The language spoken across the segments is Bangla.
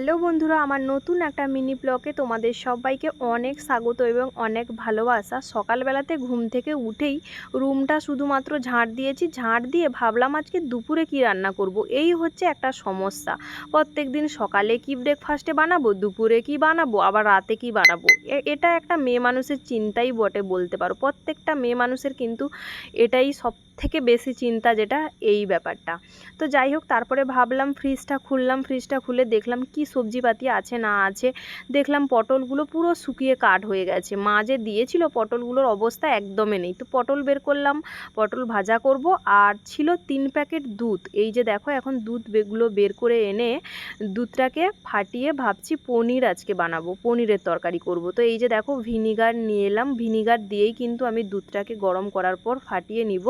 হ্যালো বন্ধুরা, আমার নতুন একটা মিনি ব্লগে তোমাদের সবাইকে অনেক স্বাগত এবং অনেক ভালোবাসা। সকালবেলাতে ঘুম থেকে উঠেই রুমটা শুধুমাত্র ঝাঁট দিয়েছি। ঝাঁট দিয়ে ভাবলাম আজকে দুপুরে কি রান্না করব, এই হচ্ছে একটা সমস্যা। প্রত্যেক দিন সকালে কি ব্রেকফাস্টে বানাবো, দুপুরে কি বানাবো, আবার রাতে কি বানাবো? এটা একটা মেয়ে মানুষের চিন্তাই বটে বলতে পারো। প্রত্যেকটা মেয়ে মানুষের কিন্তু এটাই সব থেকে বেশি চিন্তা যেটা এই ব্যাপারটা। তো যাই হোক, তারপরে ভাবলাম ফ্রিজটা খুললাম ফ্রিজটা খুলে দেখলাম কি সবজিপাতি আছে না আছে। দেখলাম পটলগুলো পুরো শুকিয়ে কাঠ হয়ে গেছে। মা যে দিয়েছিল পটলগুলোর অবস্থা একদমই নেই। তো পটল বের করলাম, পটল ভাজা করব আর ছিল তিন প্যাকেট দুধ। এই যে দেখো, এখন দুধ বেগুলো বের করে এনে দুধটাকে ফাটিয়ে ভাবছি পনির আজকে বানাবো, পনিরের তরকারি করব। তো এই যে দেখো, ভিনিগার নিয়ে এলাম। ভিনিগার দিয়েই কিন্তু আমি দুধটাকে গরম করার পর ফাটিয়ে নিব।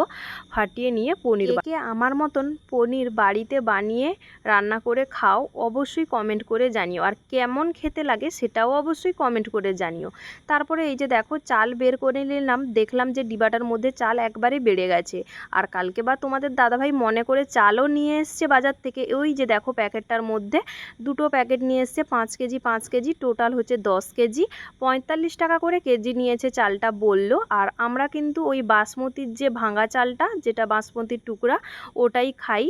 ফাটিয়ে নিয়ে পনির কে আমার মতন পনির বাড়িতে বানিয়ে রান্না করে খাও অবশ্যই কমেন্ট করে জানিও। আর কেমন খেতে লাগে সেটাও অবশ্যই কমেন্ট করে জানিও। তারপরে এই যে দেখো চাল বের করে নিলাম, দেখলাম যে ডিবাটার মধ্যে চাল একবারে বেড়ে গেছে। আর কালকে বা তোমাদের দাদাভাই মনে করে চালও নিয়ে এসছে বাজার থেকে। ওই যে দেখো প্যাকেটটার মধ্যে দুটো প্যাকেট নিয়ে এসছে, পাঁচ কেজি পাঁচ কেজি টোটাল হচ্ছে দশ কেজি। পঁয়তাল্লিশ টাকা করে কেজি নিয়েছে চালটা বলল। আর আমরা কিন্তু ওই বাসমতির যে ভাঙা চালটা যেটা বাসমতির টুকরা, ওটাই খাই।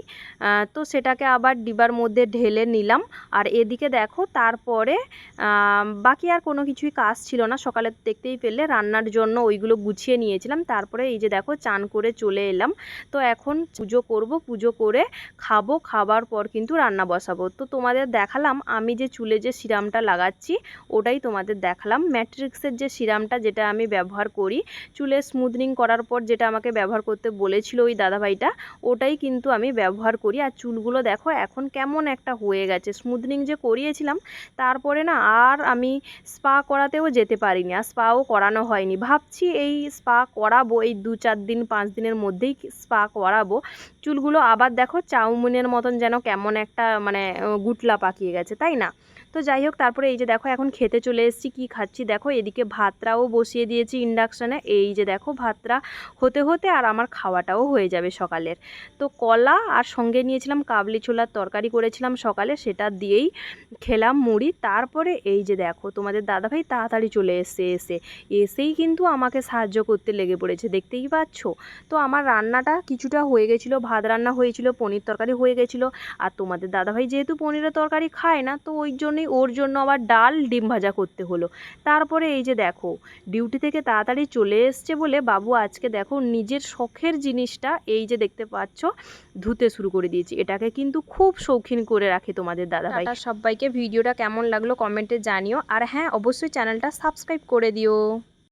তো সেটাকে আবার ডিবার মধ্যে ঢেলে নিলাম। আর এদিকে দেখো, তারপরে বাকি আর কোনো কিছুই কাজ ছিল না। সকালে দেখতেই পেলে, রান্নার জন্য ওইগুলো গুছিয়ে নিয়েছিলাম। তারপরে এই যে দেখো, চান করে চলে এলাম। তো এখন পুজো করব, পুজো করে খাব, খাবার পর কিন্তু রান্না বসাবো। তো তোমাদের দেখালাম, আমি যে চুলে যে সিরামটা লাগাচ্ছি, ওটাই তোমাদের দেখালাম। ম্যাট্রিক্সের যে সিরামটা যেটা আমি ব্যবহার করি, চুলে স্মুথনিং করার পর যেটা আমাকে ব্যবহার করতে বলেছিল ওই দাদাভাইটা, ওটাই কিন্তু আমি ব্যবহার করি। আর চুলগুলো দেখো, এখন কেমন একটা হয়ে গেছে। স্মুথনিং যে করিয়েছিলাম, তারপরে না আর আমি স্পা করাতেও যেতে পারিনি, আর স্পাও করানো হয়নি। ভাবছি এই স্পা করাবো, এই দু চার দিন, পাঁচ দিনের মধ্যেই স্পা করাবো। চুলগুলো আবার দেখো, চাউমিনের মতন যেন কেমন একটা মানে গুটলা পাকিয়ে গেছে, তাই না? তো যাই হোক, তারপরে এই যে দেখো, এখন খেতে চলে এসেছি, কি খাচ্ছি? দেখো, এদিকে ভাতটাও বসিয়ে দিয়েছি ইন্ডাকশানে। এই যে দেখো ভাতটা হতে হতে আর আমার খাওয়াটাও হয়ে যাবে সকালের। তো কলা আর সঙ্গে নিয়েছিলাম কাবলি ছোলার তরকারি করেছিলাম সকালে, সেটা দিয়েই খেলাম মুড়ি। তারপরে এই যে দেখো, তোমাদের দাদাভাই তাড়াতাড়ি চলে এসে এসে। এসেই কিন্তু আমাকে সাহায্য করতে লেগে পড়েছে, দেখতেই পাচ্ছ? তো আমার রান্নাটা কিছুটা হয়ে গেছিল, ভাত রান্না হয়েছিল, পনির তরকারি হয়ে গেছিল। আর তোমাদের দাদাভাই যেহেতু পনিরের তরকারি খায় না, তো ওই জন্যই ওর জন্য আবার ডাল ডিম ভাজা করতে হলো। তারপরে এই যে দেখো, ডিউটি থেকে তাড়াতাড়ি চলে এসছে বলে বাবু আজকে দেখো নিজের শখের জিনিসটা এই যে দেখতে পাচ্ছ, ধুতে শুরু করে দিয়েছি। এটাকে কিন্তু খুব শৌখিন করে রাখে তোমাদের দাদা দাদাভাই সবাইকে, ভিডিওটা কেমন লাগল কমেন্টে জানিও। আর হ্যাঁ অবশ্যই চ্যানেলটা সাবস্ক্রাইব করে দিও।